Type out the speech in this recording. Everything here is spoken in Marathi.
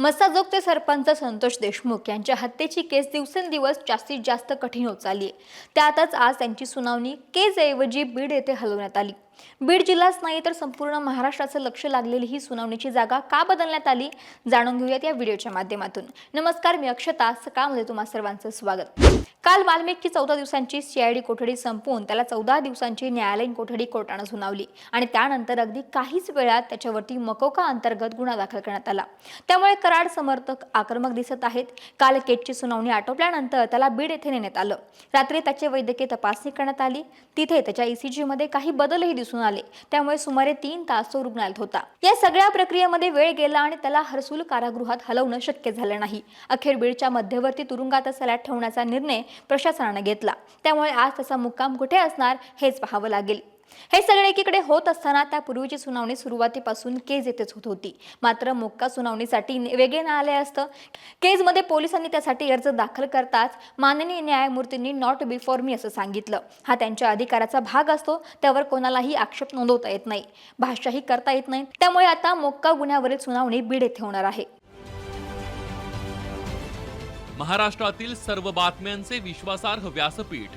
मस्साजोगचे सरपंच संतोष देशमुख यांच्या हत्येची केस दिवसेंदिवस जास्तीत जास्त कठीण होत चालली आहे. त्यातच आज त्यांची सुनावणी केजऐवजी बीड येथे हलवण्यात आली. बीड जिल्हाच नाही तर संपूर्ण महाराष्ट्राचं लक्ष लागलेली ही सुनावणीची जागा का बदलण्यात आली जाणून घेऊयात या व्हिडिओच्या माध्यमातून. नमस्कार मी अक्षता. सकाळमध्ये तुम्हा सर्वांचं स्वागत. काल वाल्मिकची चौदा दिवसांची सीआयडी कोठडी संपवून त्याला चौदा दिवसांची न्यायालयीन कोठडी कोर्टानं सुनावली आणि त्यानंतर अगदी काहीच वेळात त्याच्यावरती मकोका अंतर्गत गुन्हा दाखल करण्यात आला. त्यामुळे कराड समर्थक आक्रमक दिसत आहेत. काल केटची सुनावणी आटोपल्यानंतर त्याला बीड येथे नेण्यात आलं. रात्री त्याची वैद्यकीय तपासणी करण्यात आली. तिथे त्याच्या ईसीजीमध्ये मध्ये काही बदलही दिसून आले. त्यामुळे सुमारे तीन तास तो रुग्णालयात होता. या सगळ्या प्रक्रियेमध्ये वेळ गेला आणि त्याला हरसूल कारागृहात हलवणं शक्य झालं नाही. अखेर बीडच्या मध्यवर्ती तुरुंगात सलाट ठेवण्याचा निर्णय प्रशासनाने घेतला. त्यामुळे आज त्याचा मुक्काम कुठे असणार हेच पाहावं लागेल. हे सगळे एकीकडे होत असताना त्यापूर्वीची सुनावणी सुरुवातीपासून केज येथेच होत होती. मात्र मोक्का सुनावणीसाठी वेगळे न्यायालय असतं. केजमध्ये पोलिसांनी त्यासाठी अर्ज दाखल करताच माननीय न्यायमूर्तींनी नॉट बिफोर मी असं सांगितलं. हा त्यांच्या अधिकाराचा भाग असतो त्यावर कोणालाही आक्षेप नोंदवता येत नाही. भाषाही करता येत नाही. त्यामुळे आता मोक्का गुन्ह्यावरील सुनावणी बीड येथे होणार आहे. महाराष्ट्रातील सर्व बातम्यांचे विश्वासार्ह व्यासपीठ